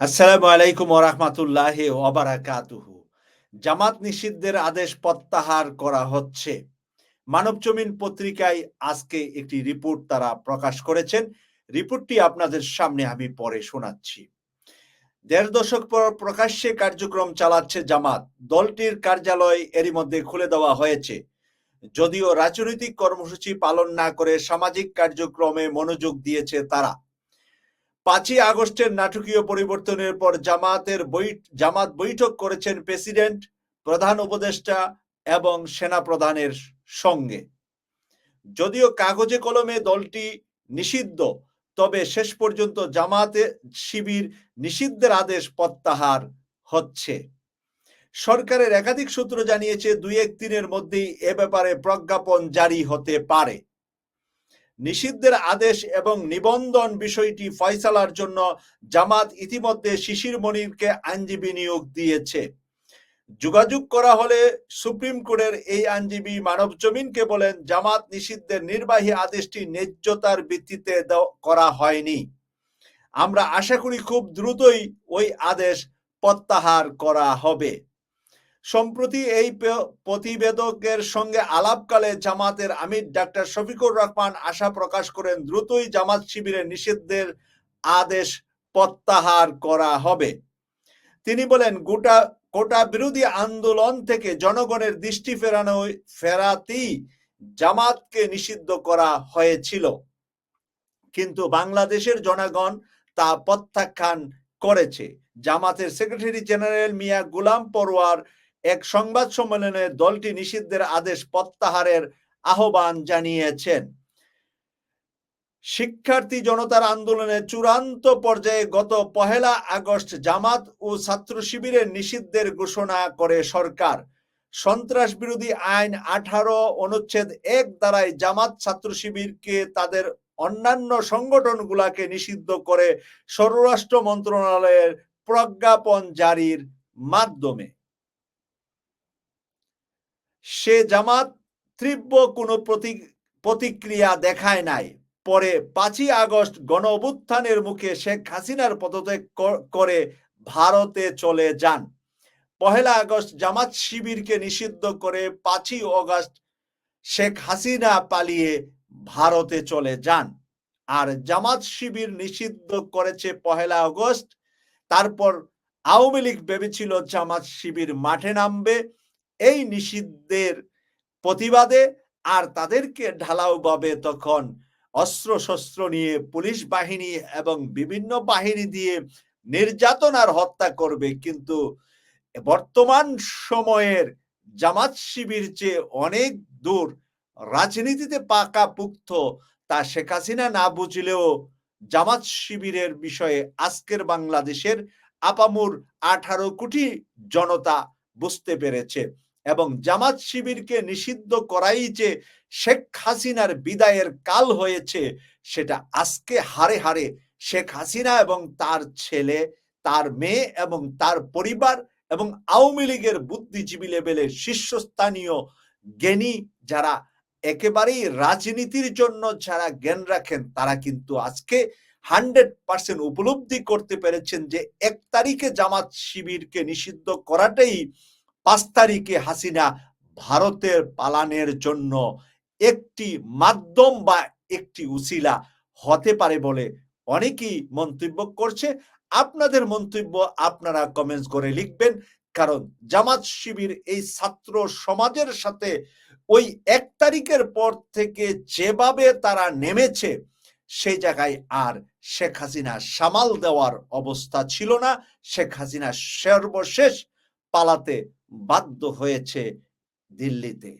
আসসালামু আলাইকুম ওরহমাতুল্লাহ ওবারাকাতুহু জামাত নিষিদ্ধের আদেশ প্রত্যাহার করা হচ্ছে। মানবজমিন পত্রিকায় আজকে একটি রিপোর্ট তারা প্রকাশ করেছেন। রিপোর্টটি আপনাদের সামনে আমি পরে শোনাচ্ছি। দেড় দশক পর প্রকাশ্যে কার্যক্রম চালাচ্ছে জামাত। দলটির কার্যালয় এরই মধ্যে খুলে দেওয়া হয়েছে। যদিও রাজনৈতিক কর্মসূচি পালন না করে সামাজিক কার্যক্রমে মনোযোগ দিয়েছে তারা। পাঁচই আগস্টের নাটকীয় পরিবর্তনের পর জামাতের জামাত বৈঠক করেছেন প্রেসিডেন্ট, প্রধান উপদেষ্টা এবং সেনা প্রধানের সঙ্গে। যদিও কাগজে কলমে দলটি নিষিদ্ধ, তবে শেষ পর্যন্ত জামাতে শিবির নিষিদ্ধের আদেশ প্রত্যাহার হচ্ছে। সরকারের একাধিক সূত্র জানিয়েছে দুই এক দিনের মধ্যেই এ ব্যাপারে প্রজ্ঞাপন জারি হতে পারে। নিষিদ্ধের আদেশ এবং নিবন্ধন বিষয়টি ফয়সালার জন্য জামাত ইতিমধ্যে শিশির মনিরকে আইনজীবী নিয়োগ দিয়েছে। যোগাযোগ করা হলে সুপ্রিম কোর্টের এই আইনজীবী মানব জমিনকে বলেন, জামাত নিষিদ্ধের নির্বাহী আদেশটি ন্যায্যতার ভিত্তিতে করা হয়নি। আমরা আশা করি খুব দ্রুতই ওই আদেশ প্রত্যাহার করা হবে। সম্প্রতি এই প্রতিবেদকের সঙ্গে আলাপকালে জামাতের আমির ডাক্তার শফিকুর রহমান আশা প্রকাশ করেন, দ্রুতই জামাত শিবিরের নিষিদ্ধের আদেশ প্রত্যাহার করা হবে। তিনি বলেন, গোটা কোটা বিরোধী আন্দোলন থেকে জনগণের দৃষ্টি ফেরানো, ফেরাতেই জামাতকে নিষিদ্ধ করা হয়েছিল। কিন্তু বাংলাদেশের জনগণ তা প্রত্যাখ্যান করেছে। জামাতের সেক্রেটারি জেনারেল মিয়া গুলাম পরোয়ার এক সংবাদ সম্মেলনে দলটি নিষিদ্ধের আদেশ প্রত্যাহারের আহ্বান জানিয়েছেন। শিক্ষার্থী জনতার আন্দোলনের চূড়ান্ত পর্যায়ে গত পহেলা আগস্ট জামাত ও ছাত্র শিবিরের নিষিদ্ধের ঘোষণা করে সরকার। সন্ত্রাস বিরোধী আইন আঠারো অনুচ্ছেদ এক দ্বারাই জামাত ছাত্র শিবিরকে তাদের অন্যান্য সংগঠনগুলাকে নিষিদ্ধ করে স্বরাষ্ট্র মন্ত্রণালয়ের প্রজ্ঞাপন জারির মাধ্যমে। সে জামাত তীব্র কোনো প্রতিক্রিয়া দেখায় নাই। পরে পাঁচই আগস্ট গণ অভ্যুত্থানের মুখে শেখ হাসিনার পদত্যাগ করে ভারতে চলে যান। পহেলা আগস্ট জামাত শিবিরকে নিষিদ্ধ করে পাঁচই অগস্ট শেখ হাসিনা পালিয়ে ভারতে চলে যান। আর জামাত শিবির নিষিদ্ধ করেছে পহেলা আগস্ট, তারপর আওয়ামী লীগ ভেবেছিল জামাত শিবির মাঠে নামবে। এই নিষিদ্ধের প্রতিবাদে আর তাদেরকে ঢালাওভাবে তখন অস্ত্র শস্ত্র নিয়ে পুলিশ বাহিনী এবং বিভিন্ন বাহিনী দিয়ে নির্যাতন আর হত্যা করবে। কিন্তু বর্তমান সময়ের জামাত শিবির যে অনেক দূর রাজনীতিতে পাকা পুক্ত তা শেখ হাসিনা না বুঝলেও জামাত শিবিরের বিষয়ে আজকের বাংলাদেশের আপামুর আঠারো কোটি জনতা বুঝতে পেরেছে। এবং জামাত শিবিরকে নিষিদ্ধ করাই যে শেখ হাসিনার বিদায়ের কাল হয়েছে, সেটা আজকে হারে হারে শেখ হাসিনা এবং তার ছেলে, তার মেয়ে এবং তার পরিবার এবং আওয়ামী লীগের বুদ্ধিজীবী লেভেলের শীর্ষস্থানীয় জ্ঞানী যারা একেবারেই রাজনীতির জন্য যারা জ্ঞান রাখেন, তারা কিন্তু আজকে হান্ড্রেড পার্সেন্ট উপলব্ধি করতে পেরেছেন যে এক তারিখে জামাত শিবিরকে নিষিদ্ধ করাটাই পাঁচ তারিখে হাসিনা ভারতের পালানের জন্য একটি মাধ্যম বা একটি উসিলা হতে পারে বলে অনেকেই মন্তব্য করছে। আপনাদের মন্তব্য আপনারা কমেন্টস করে লিখবেন, কারণ জামাত শিবির এই ছাত্র সমাজের সাথে ওই এক তারিখের পর থেকে যেভাবে তারা নেমেছে, সেই জায়গায় আর শেখ হাসিনা সামাল দেওয়ার অবস্থা ছিল না। শেখ হাসিনা সর্বশেষ পালাতে বাধ্য হয়েছে দিল্লিতে।